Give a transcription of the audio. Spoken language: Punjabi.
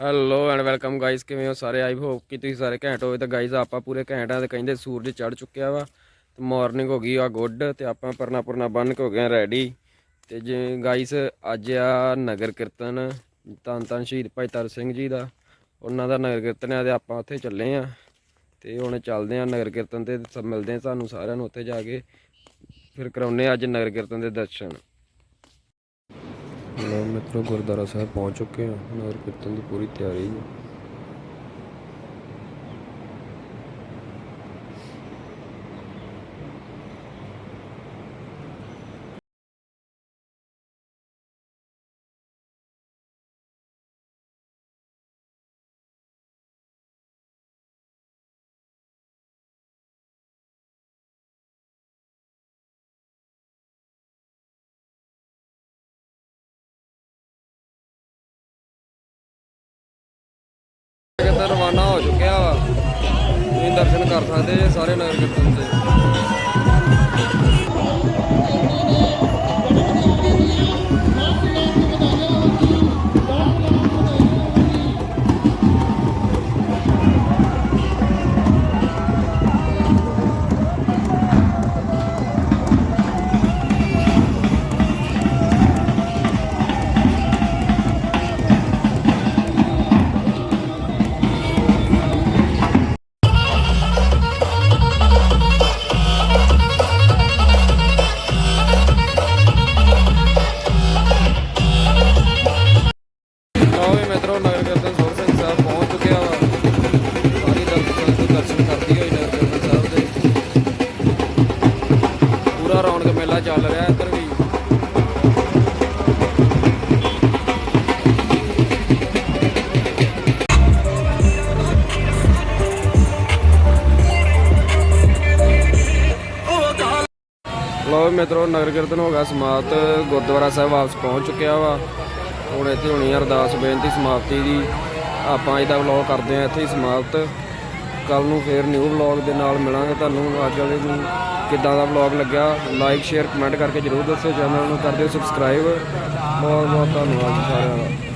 ਹੈਲੋ ਐਂਡ ਵੈਲਕਮ ਗਾਇਸ ਕਿਵੇਂ ਹੋ ਸਾਰੇ? ਆਈ ਹੋਪ ਕਿ ਤੁਸੀਂ ਸਾਰੇ ਘੈਂਟ ਹੋਵੇ ਤਾਂ ਗਾਇਸ ਆਪਾਂ ਪੂਰੇ ਘੈਂਟ ਆ ਤੇ ਕਹਿੰਦੇ ਸੂਰਜ ਚੜ ਚੁੱਕਿਆ ਵਾ। ਤੇ ਮਾਰਨਿੰਗ ਹੋ ਗਈ ਆ ਗੁੱਡ ਤੇ ਆਪਾਂ ਪਰਨਾ ਪੁਰਨਾ ਬੰਨ ਕੇ ਹੋ ਗਏ ਰੈਡੀ ਤੇ ਜੇ ਗਾਇਸ ਅੱਜ ਆ ਨਗਰ ਕੀਰਤਨ ਧੰਨ ਧੰਨ ਸ਼ਹੀਦ ਭਾਈ ਤਰ ਸਿੰਘ ਜੀ ਦਾ। ਉਹਨਾਂ ਦਾ ਨਗਰ ਕੀਰਤਨ ਆ ਤੇ ਆਪਾਂ ਉੱਥੇ ਚੱਲੇ ਆ। ਤੇ ਹੁਣ ਚੱਲਦੇ ਆ ਨਗਰ ਕੀਰਤਨ ਤੇ ਸਭ ਮਿਲਦੇ ਆ ਸਾਨੂੰ ਸਾਰਿਆਂ ਨੂੰ ਉੱਥੇ ਜਾ ਕੇ। ਫਿਰ ਕਰਾਉਨੇ ਆ ਅੱਜ ਨਗਰ ਕੀਰਤਨ ਦੇ ਦਰਸ਼ਨ। ਲੋ ਮਿੱਤਰੋ ਗੁਰਦੁਆਰਾ ਸਾਹਿਬ ਪਹੁੰਚ ਚੁੱਕੇ ਹਾਂ। ਨਗਰ ਕੀਰਤਨ ਦੀ ਪੂਰੀ ਤਿਆਰੀ ਹੈ। ਕਿਤੇ ਰਵਾਨਾ ਹੋ ਚੁੱਕਿਆ ਵਾ। ਤੁਸੀਂ ਦਰਸ਼ਨ ਕਰ ਸਕਦੇ ਜੇ ਸਾਰੇ ਨਗਰ ਕੀਰਤਨ ਦੇ ਚੱਲ ਰਿਹਾ ਇੱਧਰ ਵੀ। ਲੋ ਮਿੱਤਰੋ, ਨਗਰ ਕੀਰਤਨ ਹੋ ਗਿਆ ਸਮਾਪਤ। ਗੁਰਦੁਆਰਾ ਸਾਹਿਬ ਵਾਪਸ ਪਹੁੰਚ ਚੁੱਕਿਆ ਵਾ। ਹੁਣ ਇੱਥੇ ਹੋਣੀ ਆ ਅਰਦਾਸ ਬੇਨਤੀ ਸਮਾਪਤੀ ਦੀ। ਆਪਾਂ ਅੱਜ ਦਾ ਵਲੌਗ ਕਰਦੇ ਆ ਇੱਥੇ ਹੀ ਸਮਾਪਤ। ਕੱਲ ਨੂੰ ਫੇਰ ਨਿਊ ਵਲੌਗ ਦੇ ਨਾਲ ਮਿਲਾਂਗੇ ਤੁਹਾਨੂੰ। ਅੱਜ ਵਾਲੇ ਨੂੰ ਕਿੱਦਾਂ ਦਾ ਵਲੌਗ ਲੱਗਿਆ ਲਾਈਕ ਸ਼ੇਅਰ ਕਮੈਂਟ ਕਰਕੇ ਜਰੂਰ ਦੱਸਿਓ ਚੈਨਲ ਨੂੰ ਕਰ ਦਿਓ ਸਬਸਕ੍ਰਾਈਬ ਬਹੁਤ ਬਹੁਤ ਧੰਨਵਾਦ ਜੀ ਸਾਰਿਆਂ ਦਾ।